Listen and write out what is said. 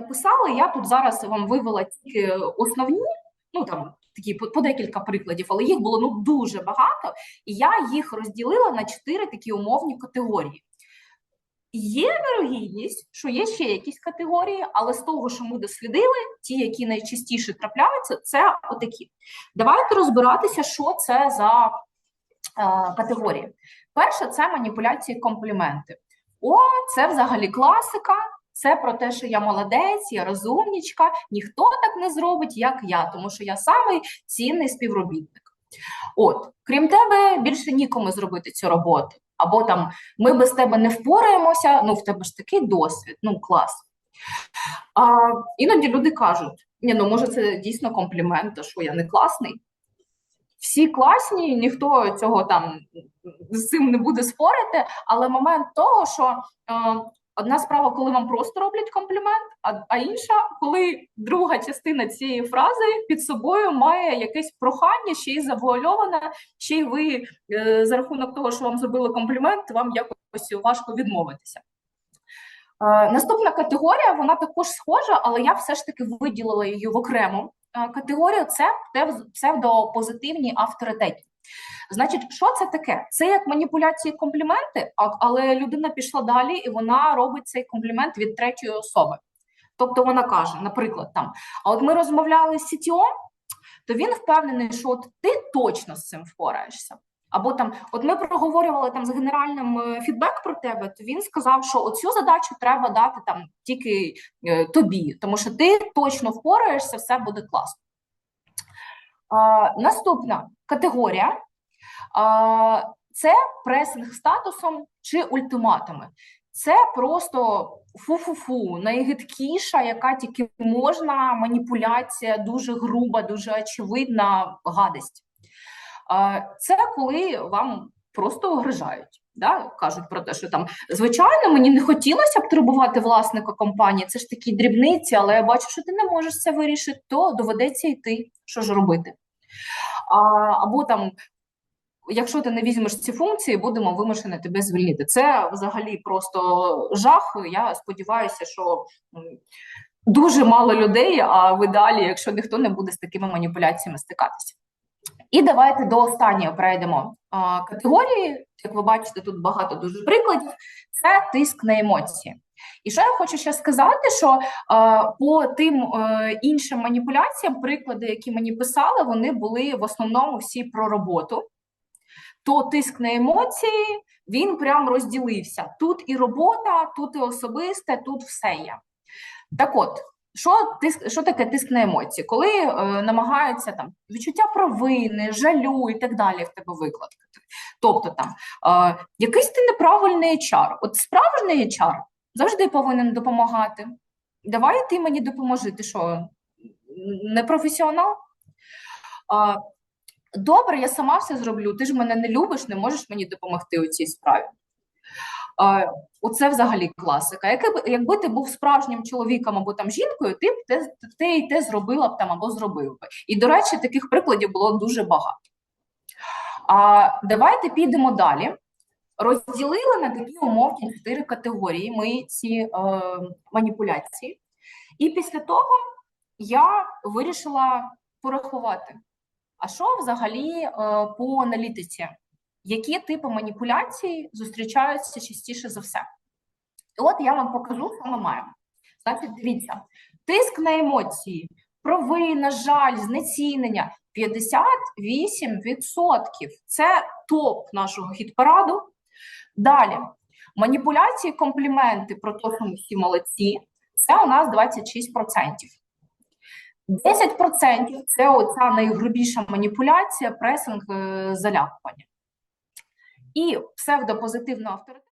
написали. Я тут зараз вам вивела тільки основні, ну там такі по, по декілька прикладів, але їх було ну дуже багато, і я їх розділила на чотири такі умовні категорії. Є вірогідність, що є ще якісь категорії, але з того, що ми дослідили, ті, які найчастіше трапляються, це отакі. Давайте розбиратися, що це за е, категорії. Перше, це маніпуляції компліменти. О, це взагалі класика. Це про те, що я молодець, я розумнічка, ніхто так не зробить, як я, тому що я самий цінний співробітник. От, крім тебе, більше нікому зробити цю роботу. Або там ми без тебе не впораємося, ну в тебе ж такий досвід, ну клас. А, іноді люди кажуть: ні, ну може, це дійсно комплімент, що я не класний. Всі класні, ніхто цього там з цим не буде спорити, але момент того, що е, одна справа, коли вам просто роблять комплімент, а, а інша, коли друга частина цієї фрази під собою має якесь прохання, ще й завуальоване, ще й ви е, за рахунок того, що вам зробили комплімент, вам якось важко відмовитися. Е, Наступна категорія, вона також схожа, але я все ж таки виділила її в окрему е, категорію. Це псев- псевдопозитивні авторитеті. Значить, що це таке? Це як маніпуляції компліменти, але людина пішла далі і вона робить цей комплімент від третьої особи. Тобто вона каже, наприклад, там: а от ми розмовляли з CTO, то він впевнений, що от ти точно з цим впораєшся. Або там, от ми проговорювали там з генеральним е, фідбек про тебе, то він сказав, що оцю задачу треба дати там тільки е, тобі, тому що ти точно впораєшся, все буде класно. А, наступна категорія це пресинг статусом чи ультиматами. Це просто фу-фу-фу, найгидкіша, яка тільки можна, маніпуляція, дуже груба, дуже очевидна гадость. Це коли вам просто огрижають. Да? Кажуть про те, що там звичайно мені не хотілося б турбувати власника компанії. Це ж такі дрібниці, але я бачу, що ти не можеш це вирішити, то доведеться йти. Що ж робити? А, або там, якщо ти не візьмеш ці функції, будемо вимушені тебе звільнити. Це взагалі просто жах. Я сподіваюся, що дуже мало людей, а в ідеалі, якщо ніхто не буде з такими маніпуляціями стикатися. І давайте до останньої перейдемо категорії. Як ви бачите, тут багато дуже прикладів. Це тиск на емоції. І що я хочу ще сказати, що по тим е, іншим маніпуляціям, приклади, які мені писали, вони були в основному всі про роботу. То тиск на емоції він прям розділився. Тут і робота, тут і особисте, тут все є. Так от, що тиск, що таке тиск на емоції? Коли е, намагаються там відчуття провини, жалю і так далі в тебе викладати. Тобто там е, якийсь ти неправильний HR. От справжній HR завжди повинен допомагати. Давай ти мені допоможи. Ти що, не професіонал? А, добре, я сама все зроблю. Ти ж мене не любиш, не можеш мені допомогти у цій справі. А, оце взагалі класика. Якби, якби ти був справжнім чоловіком або там жінкою, ти б те, те і те зробила б там або зробив би. І, до речі, таких прикладів було дуже багато. А давайте підемо далі. Розділили на такі умовні чотири категорії ми ці е, маніпуляції. І після того я вирішила порахувати, а що взагалі е, по аналітиці, які типи маніпуляцій зустрічаються частіше за все. І от я вам покажу, що ми маємо. Значить, дивіться, тиск на емоції, провина, жаль, знецінення 58%. Це топ нашого хіт-параду. Далі, маніпуляції, компліменти про те, що ми всі молодці, це у нас 26%. 10% це оця найгрубіша маніпуляція, пресинг, е, залякування. І псевдопозитивна авторитет.